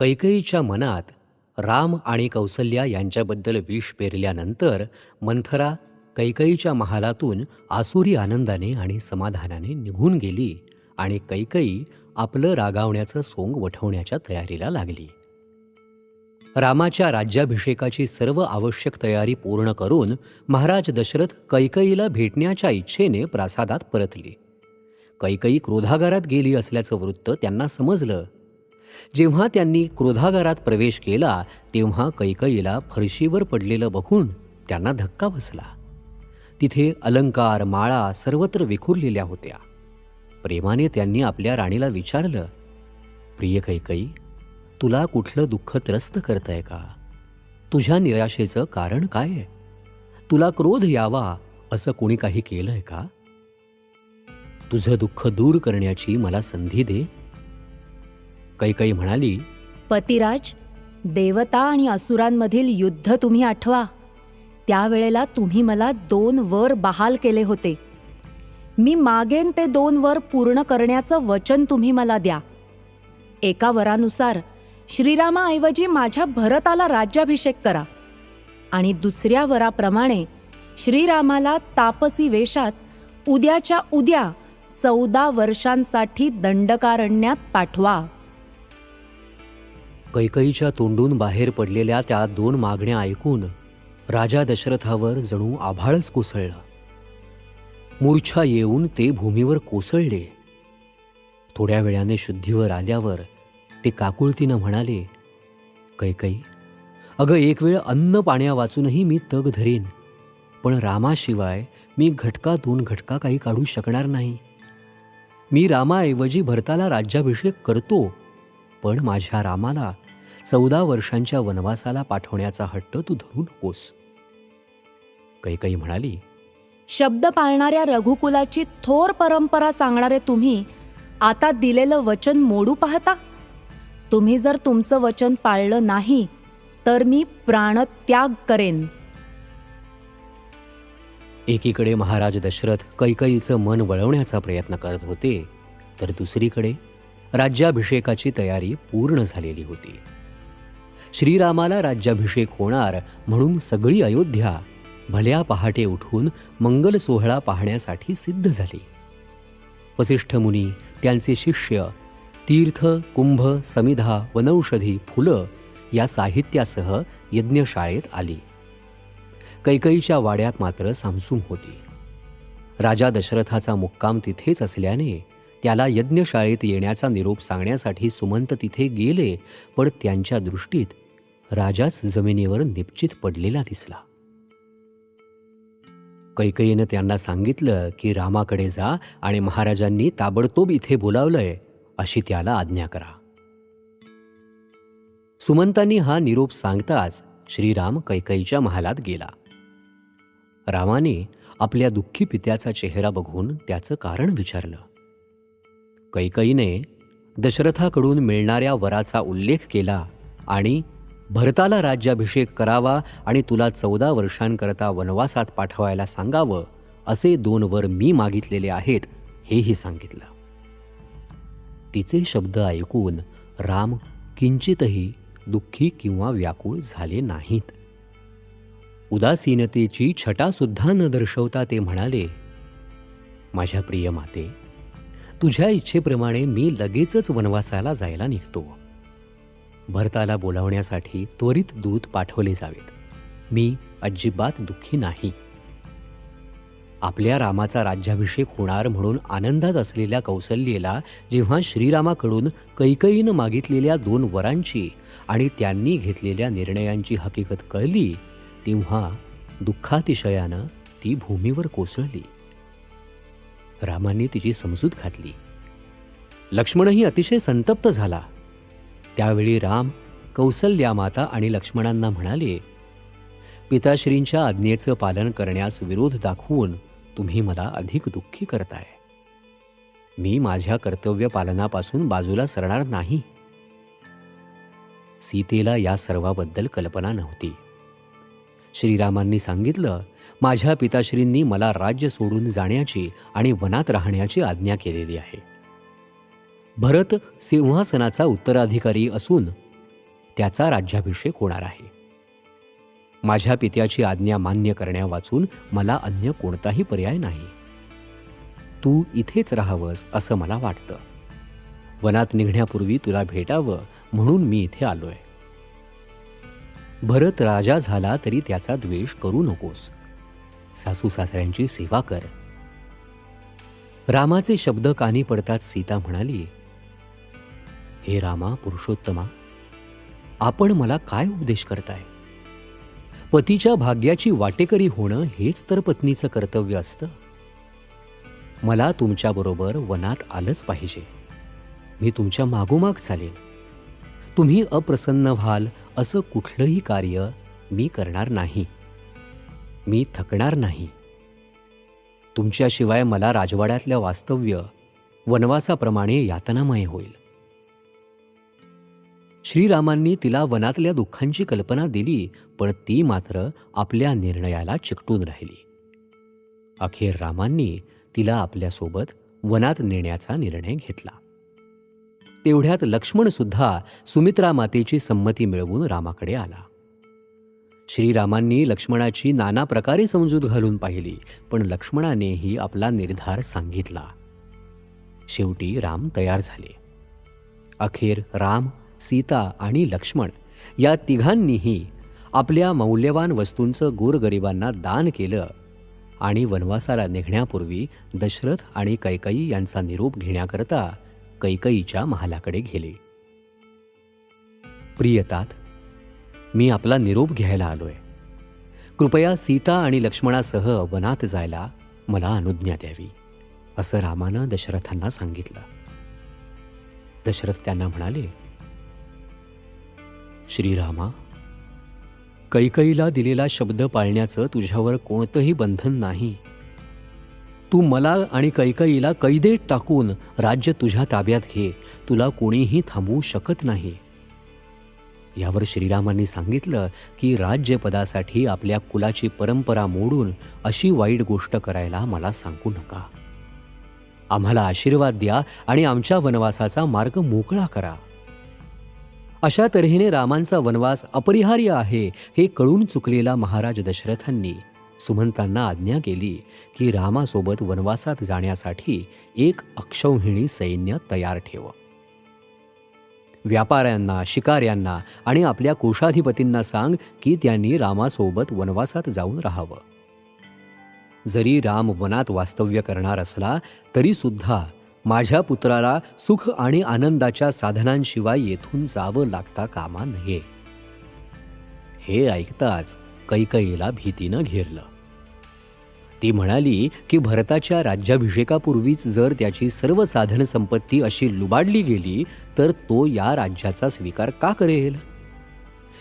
कैकईच्या मनात राम आणि कौसल्या यांच्याबद्दल विष पेरल्यानंतर मंथरा कैकईच्या महालातून आसुरी आनंदाने आणि समाधानाने निघून गेली आणि कैकई आपलं रागावण्याचं सोंग वठवण्याच्या तयारीला लागली. रामाच्या राज्याभिषेकाची सर्व आवश्यक तयारी पूर्ण करून महाराज दशरथ कैकईला भेटण्याच्या इच्छेने प्रासादात परतले. कैकई क्रोधागारात गेली असल्याचं वृत्त त्यांना समजलं. जेव्हा त्यांनी क्रोधागारात प्रवेश केला तेव्हा कैकईला फरशीवर पडलेलं बघून त्यांना धक्का बसला. तिथे अलंकार माळा सर्वत्र विखुरलेल्या होत्या. प्रेमाने त्यांनी आपल्या राणीला विचारलं प्रिय कैकई तुला कुठलं दुःख त्रस्त करतंय का? तुझ्या निराशेचं कारण काय आहे? तुला क्रोध यावा असं कोणी काही केलंय का? तुझं दुःख दूर करण्याची मला संधी दे. कैकई म्हणाली पतिराज देवता आणि असुरांमधील युद्ध तुम्ही आठवा. त्यावेळेला तुम्ही मला दोन वर बहाल केले होते. मी मागेन ते दोन वर पूर्ण करण्याचं वचन तुम्ही मला द्या. एका वरानुसार श्रीरामाऐवजी माझ्या भरताला राज्याभिषेक करा. आणि दुसऱ्या वराप्रमाणे श्रीरामाला तापसी वेशात उद्याच्या उद्या चौदा वर्षांसाठी दंडकारण्यात पाठवा. कैकईच्या तोंडून बाहेर पडलेल्या त्या दोन मागण्या ऐकून राजा दशरथावर जणू आभाळच कोसळलं. मूर्छा येऊन ते भूमीवर कोसळले. थोड्या वेळाने शुद्धीवर आल्यावर ते काकुळतीनं म्हणाले कैकई अगं एक वेळ अन्न पाण्या वाचूनही मी तग धरेन पण रामाशिवाय मी घटका दोन घटका काही काढू शकणार नाही. मी रामाऐवजी भरताला राज्याभिषेक करतो पण माझ्या रामाला चौदा वर्षांच्या वनवासाला पाठवण्याचा हट्ट तू धरू नकोस. कैकई म्हणाली शब्द पाळणाऱ्या रघुकुलाची थोर परंपरा सांगणारे तुम्ही आता दिलेलं वचन मोडू पाहता? तुम्ही जर तुमचं वचन पाळलं नाही तर मी प्राणत्याग करेन. एकीकडे महाराज दशरथ कैकईचं मन वळवण्याचा प्रयत्न करत होते तर दुसरीकडे राज्याभिषेकाची तयारी पूर्ण झालेली होती. श्रीरामाला राज्याभिषेक होणार म्हणून सगळी अयोध्या भल्या पहाटे उठून मंगल सोहळा पाहण्यासाठी सिद्ध झाली. वसिष्ठ मुनी त्यांचे शिष्य तीर्थ कुंभ समिधा वनौषधी फुलं या साहित्यासह यज्ञशाळेत आली. कैकईच्या वाड्यात मात्र सामसूम होती. राजा दशरथाचा मुक्काम तिथेच असल्याने त्याला यज्ञशाळेत येण्याचा निरोप सांगण्यासाठी सुमंत तिथे गेले पण त्यांच्या दृष्टीत राजाच जमिनीवर निश्चित पडलेला दिसला. कैकईनं त्यांना सांगितलं की रामाकडे जा आणि महाराजांनी ताबडतोब इथे बोलावलंय अशी त्याला आज्ञा करा. सुमंतांनी हा निरोप सांगताच श्रीराम कैकईच्या महालात गेला. रामाने आपल्या दुःखी पित्याचा चेहरा बघून त्याचं कारण विचारलं. कैकईने दशरथाकडून मिळणाऱ्या वराचा उल्लेख केला आणि भरताला राज्याभिषेक करावा आणि तुला चौदा वर्षांकरता वनवासात पाठवायला सांगावं असे दोन वर मी मागितलेले आहेत हेही सांगितलं. तिचे शब्द ऐकून राम किंचितही दुःखी किंवा व्याकुळ झाले नाहीत. उदासीनतेची छटासुद्धा न दर्शवता ते म्हणाले माझ्या प्रिय माते तुझ्या इच्छेप्रमाणे मी लगेचच वनवासाला जायला निघतो. भरताला बोलावण्यासाठी त्वरित दूत पाठवले जावेत. मी अजिबात दुःखी नाही. आपल्या रामाचा राज्याभिषेक होणार म्हणून आनंदात असलेल्या कौसल्येला जेव्हा श्रीरामाकडून कैकईनं मागितलेल्या दोन वरांची आणि त्यांनी घेतलेल्या निर्णयांची हकीकत कळली तेव्हा दुःखातिशयानं ती भूमीवर कोसळली. रामांनी तिची समजूत घातली. लक्ष्मणही अतिशय संतप्त झाला. त्यावेळी राम कौसल्या माता आणि लक्ष्मणांना म्हणाले पिताश्रींच्या आज्ञेचं पालन करण्यास विरोध दाखवून तुम्ही मला अधिक दुःखी करताय. मी माझ्या कर्तव्य पालनापासून बाजूला सरणार नाही. सीतेला या सर्वाबद्दल कल्पना नव्हती. श्रीरामांनी सांगितलं माझ्या पिताश्रींनी मला राज्य सोडून जाण्याची आणि वनात राहण्याची आज्ञा केलेली आहे. भरत सिंहासनाचा उत्तराधिकारी असून त्याचा राज्याभिषेक होणार आहे. माझ्या पित्याची आज्ञा मान्य करण्यावाचून मला अन्य कोणताही पर्याय नाही. तू इथेच राहावंस असं मला वाटतं. वनात निघण्यापूर्वी तुला भेटावं म्हणून मी इथे आलोय. भरत राजा झाला तरी त्याचा द्वेष करू नकोस. सासू सासऱ्यांची सेवा कर. रामाचे शब्द कानी पडताच सीता म्हणाली हे रामा पुरुषोत्तमा आपण मला काय उपदेश करताय? पतीच्या भाग्याची वाटेकरी होणं हेच तर पत्नीचं कर्तव्य असतं. मला तुमच्याबरोबर वनात आलंच पाहिजे. मी तुमच्या मागोमाग चालेन. तुम्ही अप्रसन्न व्हाल असं कुठलंही कार्य मी करणार नाही. मी थकणार नाही. तुमच्याशिवाय मला राजवाड्यातल्या वास्तव्य वनवासाप्रमाणे यातनामय होईल. श्रीरामांनी तिला वनातल्या दुःखांची कल्पना दिली पण ती मात्र आपल्या निर्णयाला चिकटून राहिली. अखेर रामांनी तिला आपल्यासोबत वनात नेण्याचा निर्णय घेतला. तेवढ्यात लक्ष्मण सुद्धा सुमित्रा मातेची संमती मिळवून रामाकडे आला. श्रीरामांनी लक्ष्मणाची नाना प्रकारे समजूत घालून पाहिली पण लक्ष्मणानेही आपला निर्धार सांगितला. शेवटी राम तयार झाले. अखेर राम सीता आणि लक्ष्मण या तिघांनीही आपल्या मौल्यवान वस्तूंचं गोरगरिबांना दान केलं आणि वनवासाला निघण्यापूर्वी दशरथ आणि कैकई यांचा निरोप घेण्याकरता कैकईच्या महालाकडे गेले. प्रियतात मी आपला निरोप घ्यायला आलोय. कृपया सीता आणि लक्ष्मणासह वनात जायला मला अनुज्ञा द्यावी असं रामानं दशरथांना सांगितलं. दशरथ त्यांना म्हणाले श्रीरामा कैकईला दिलेला शब्द पाळण्याचं तुझ्यावर कोणतंही बंधन नाही. तू मला आणि कैकईला कैदेत टाकून राज्य तुझ्या ताब्यात घे. तुला कोणीही थांबवू शकत नाही. यावर श्रीरामांनी सांगितलं की राज्यपदासाठी आपल्या कुलाची परंपरा मोडून अशी वाईट गोष्ट करायला मला सांगू नका. आम्हाला आशीर्वाद द्या आणि आमच्या वनवासाचा मार्ग मोकळा करा. अशा तऱ्हेने रामांचा वनवास अपरिहार्य आहे हे कळून चुकलेला महाराज दशरथांनी सुमंतांना आज्ञा केली की रामासोबत वनवासात जाण्यासाठी एक अक्षौहिणी सैन्य तयार ठेव. व्यापाऱ्यांना शिकाऱ्यांना आणि आपल्या कोषाधिपतींना सांग की त्यांनी रामासोबत वनवासात जाऊन राहावं. जरी राम वनात वास्तव्य करणार असला तरी सुद्धा माझ्या पुत्राला सुख आणि आनंदाच्या साधनांशिवाय येथून जावं लागता कामा नये. हे ऐकताच कैकईला भीतीनं घेरलं. ती म्हणाली की भरताच्या राज्याभिषेकापूर्वीच जर त्याची सर्व साधन संपत्ती अशी लुबाडली गेली तर तो या राज्याचा स्वीकार का करेल?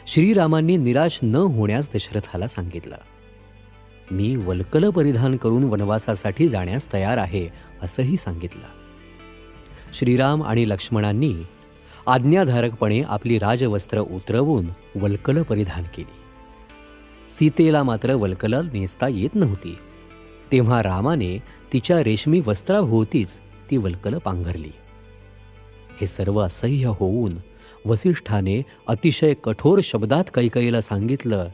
श्रीरामांनी निराश न होण्यास दशरथाला सांगितलं. मी वल्कल परिधान करून वनवासासाठी जाण्यास तयार आहे असंही सांगितलं. श्रीराम आणि लक्ष्मणांनी आज्ञाधारकपणे आपली राजवस्त्र उतरवून वल्कल परिधान केली. सीतेला मात्र वल्कला नेसता येत नव्हती. तेव्हा रामाने तिच्या रेशमी वस्त्राभोवतीच ती वल्कल पांघरली. हे सर्व असह्य होऊन वसिष्ठाने अतिशय कठोर शब्दात कैकईला सांगितलं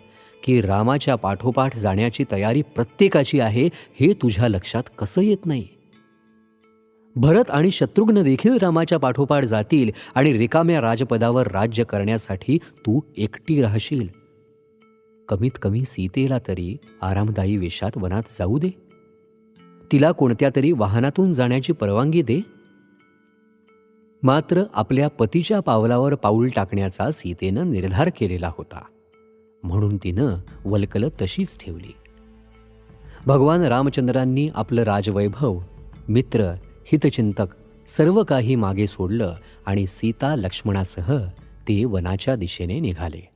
की रामाच्या पाठोपाठ जाण्याची तयारी प्रत्येकाची आहे हे तुझ्या लक्षात कसं येत नाही? भरत आणि शत्रुघ्न देखील रामाच्या पाठोपाठ जातील आणि रिकाम्या राजपदावर राज्य करण्यासाठी तू एकटी राहशील. कमीत कमी सीतेला तरी आरामदायी वेशात वनात जाऊ दे. तिला कोणत्या तरी वाहनातून जाण्याची परवानगी दे. मात्र आपल्या पतीच्या पावलावर पाऊल टाकण्याचा सीतेनं निर्धार केलेला होता. म्हणून तिनं वल्कल तशीच ठेवली. भगवान रामचंद्रांनी आपलं राजवैभव मित्र हितचिंतक सर्व काही मागे सोडलं आणि सीता लक्ष्मणासह ते वनाच्या दिशेने निघाले.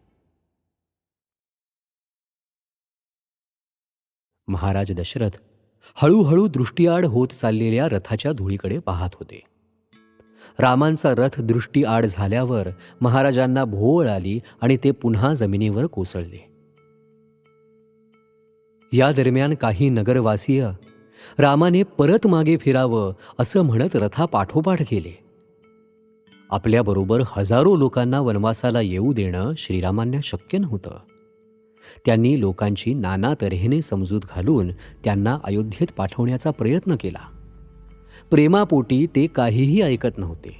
महाराज दशरथ हळूहळू दृष्टीआड होत चाललेल्या रथाच्या धुळीकडे पाहत होते. रामांचा रथ दृष्टीआड झाल्यावर महाराजांना भोवळ आली आणि ते पुन्हा जमिनीवर कोसळले. या दरम्यान काही नगरवासीय रामाने परत मागे फिरावं असं म्हणत रथा पाठोपाठ गेले आपल्याबरोबर हजारो लोकांना वनवासाला येऊ देणं श्रीरामांना शक्य नव्हतं. त्यांनी लोकांची नाना तऱ्हेने समजूत घालून त्यांना अयोध्येत पाठवण्याचा प्रयत्न केला. प्रेमापोटी ते काहीही ऐकत नव्हते.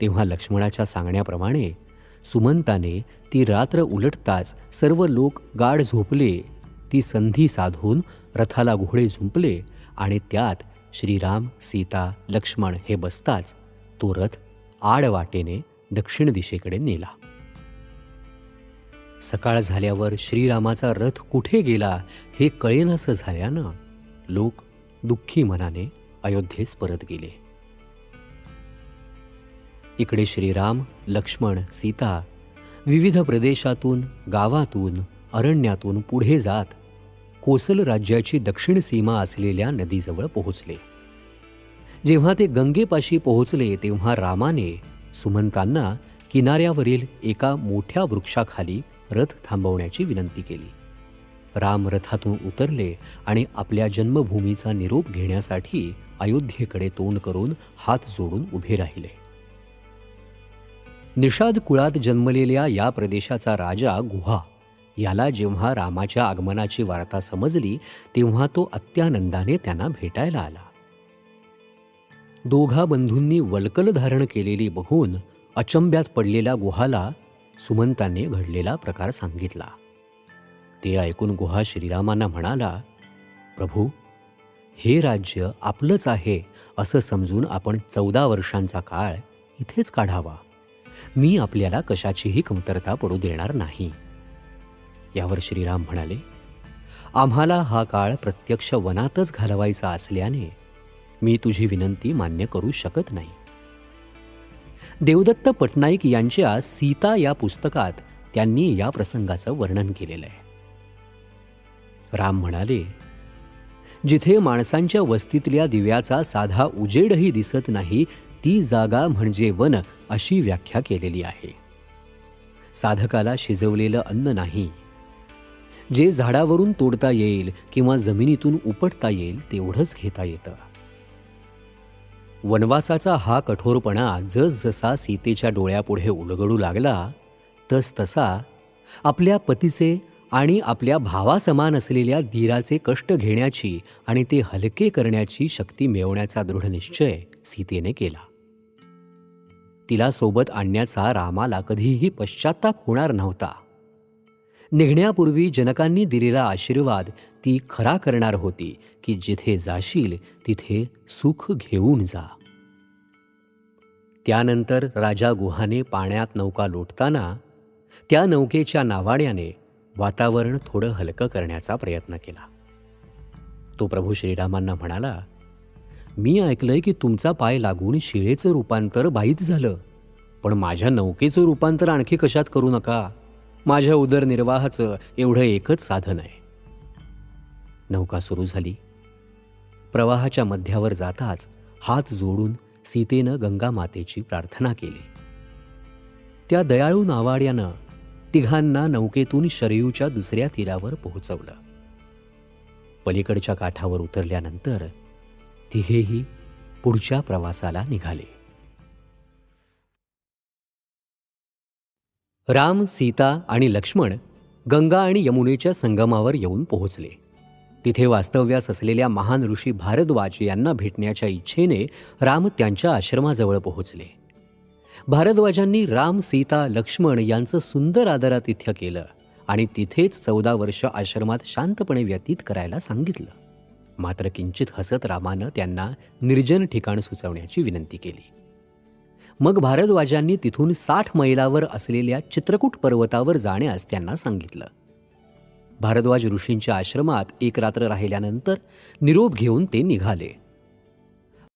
तेव्हा लक्ष्मणाच्या सांगण्याप्रमाणे सुमंताने ती रात्र उलटताच सर्व लोक गाढ झोपले ती संधी साधून रथाला घोडे झुंपले आणि त्यात श्रीराम सीता लक्ष्मण हे बसताच तो रथ आडवाटेने दक्षिण दिशेकडे नेला. सकाळ झाल्यावर श्रीरामाचा रथ कुठे गेला हे कळेनासं झाल्यानं लोक दुःखी मनाने अयोध्येस परत गेले. इकडे श्रीराम लक्ष्मण सीता विविध प्रदेशातून गावातून अरण्यातून पुढे जात कोसल राज्याची दक्षिण सीमा असलेल्या नदीजवळ पोहोचले. जेव्हा ते गंगेपाशी पोहोचले तेव्हा रामाने सुमंतांना किनाऱ्यावरील एका मोठ्या वृक्षाखाली रथ थांबवण्याची विनंती केली. राम रथातून उतरले आणि आपल्या जन्मभूमीचा निरोप घेण्यासाठी अयोध्येकडे तोंड करून हात जोडून उभे राहिले. निषाद कुळात जन्मलेल्या या प्रदेशाचा राजा गुहा याला जेव्हा रामाच्या आगमनाची वार्ता समजली तेव्हा तो अत्यानंदाने त्यांना भेटायला आला. दोघा बंधूंनी वल्कल धारण केलेली बघून अचंब्यात पडलेल्या गुहाला सुमंतांनी घडलेला प्रकार सांगितला. ते ऐकून गुहा श्रीरामांना म्हणाला प्रभू हे राज्य आपलंच आहे असं समजून आपण चौदा वर्षांचा काळ इथेच काढावा. मी आपल्याला कशाचीही कमतरता पडू देणार नाही. यावर श्रीराम म्हणाले आम्हाला हा काळ प्रत्यक्ष वनातच घालवायचा असल्याने मी तुझी विनंती मान्य करू शकत नाही. देवदत्त पटनाईक यांच्या सीता या पुस्तकात त्यांनी या प्रसंगाचं वर्णन केलेलं आहे. राम म्हणाले जिथे माणसांच्या वस्तीतल्या दिव्याचा साधा उजेडही दिसत नाही ती जागा म्हणजे वन अशी व्याख्या केलेली आहे. साधकाला शिजवलेलं अन्न नाही. जे झाडावरून तोडता येईल किंवा जमिनीतून उपटता येईल तेवढंच घेता येतं. वनवासाचा हा कठोरपणा जसजसा सीतेच्या डोळ्यापुढे उलगडू लागला तस तसा आपल्या पतीचे आणि आपल्या भावासमान असलेल्या धीराचे कष्ट घेण्याची आणि ते हलके करण्याची शक्ती मिळवण्याचा दृढ निश्चय सीतेने केला. तिला सोबत आणण्याचा रामाला कधीही पश्चाताप होणार नव्हता. निघण्यापूर्वी जनकांनी दिलेला आशीर्वाद ती खरा करणार होती की जिथे जाशील तिथे सुख घेऊन जा. त्यानंतर राजा गुहाने पाण्यात नौका लोटताना त्या नौकेच्या नावाड्याने वातावरण थोडं हलकं करण्याचा प्रयत्न केला. तो प्रभू श्रीरामांना म्हणाला मी ऐकलंय की तुमचा पाय लागून शिळेचं रूपांतर बाईत झालं पण माझ्या नौकेचं रूपांतर आणखी कशात करू नका? माझ्या उदरनिर्वाहाचं एवढं एकच साधन आहे. नौका सुरू झाली. प्रवाहाच्या मध्यावर जाताच हात जोडून सीतेनं गंगा मातेची प्रार्थना केली. त्या दयाळू नावाड्यानं तिघांना नौकेतून शरयूच्या दुसऱ्या तीरावर पोहोचवलं. पलीकडच्या काठावर उतरल्यानंतर तिघेही पुढच्या प्रवासाला निघाले. राम सीता आणि लक्ष्मण गंगा आणि यमुनेच्या संगमावर येऊन पोहोचले. तिथे वास्तव्यास असलेल्या महान ऋषी भारद्वाज यांना भेटण्याच्या इच्छेने राम त्यांच्या आश्रमाजवळ पोहोचले. भारद्वाजांनी राम सीता लक्ष्मण यांचं सुंदर आदरातिथ्य केलं आणि तिथेच चौदा वर्ष आश्रमात शांतपणे व्यतीत करायला सांगितलं. मात्र किंचित हसत रामानं त्यांना निर्जन ठिकाण सुचवण्याची विनंती केली. मग भारद्वाजांनी तिथून साठ मैलावर असलेल्या चित्रकूट पर्वतावर जाण्यास त्यांना सांगितलं. भारद्वाज ऋषींच्या आश्रमात एक रात्र राहिल्यानंतर निरोप घेऊन ते निघाले.